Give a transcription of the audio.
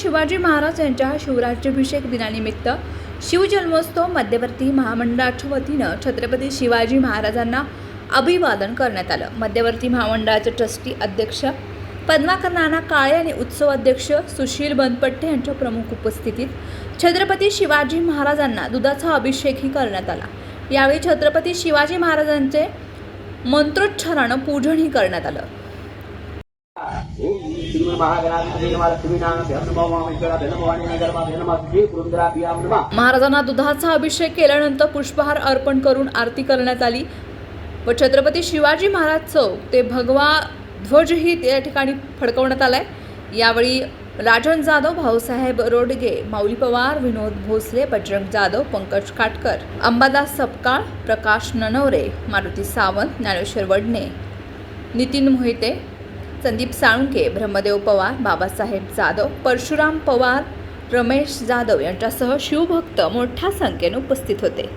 शिवाजी महाराज यांच्या शिवराज्याभिषेक दिनानिमित्त शिवजन्मोत्सव मध्यवर्ती महामंडळाच्या वतीनं छत्रपती शिवाजी महाराजांना अभिवादन करण्यात आलं. मध्यवर्ती महामंडळाचे ट्रस्टी अध्यक्ष पद्माकर नाना काळे आणि उत्सव अध्यक्ष सुशील बनपट्टे यांच्या प्रमुख उपस्थितीत छत्रपती शिवाजी महाराजांना दुधाचा अभिषेकही करण्यात आला. यावेळी छत्रपती शिवाजी महाराजांचे मंत्रोच्चारानं पूजनही करण्यात आलं. महाराजांना दुधाचा अभिषेक केल्यानंतर पुष्पहार अर्पण करून आरती करण्यात आली व छत्रपती शिवाजी महाराज चौक ते भगवा ध्वजही या ठिकाणी फडकवण्यात आलाय. यावेळी राजन जाधव भाऊसाहेब रोडगे माऊली पवार विनोद भोसले बजरंग जाधव पंकज काटकर अंबादास सपकाळ प्रकाश ननवरे मारुती सावंत ज्ञानेश्वर वडणे नितीन मोहिते संदीप साळुंके ब्रह्मदेव पवार बाबासाहेब जाधव परशुराम पवार रमेश जाधव यांच्यासह शिवभक्त मोठ्या संख्येने उपस्थित होते.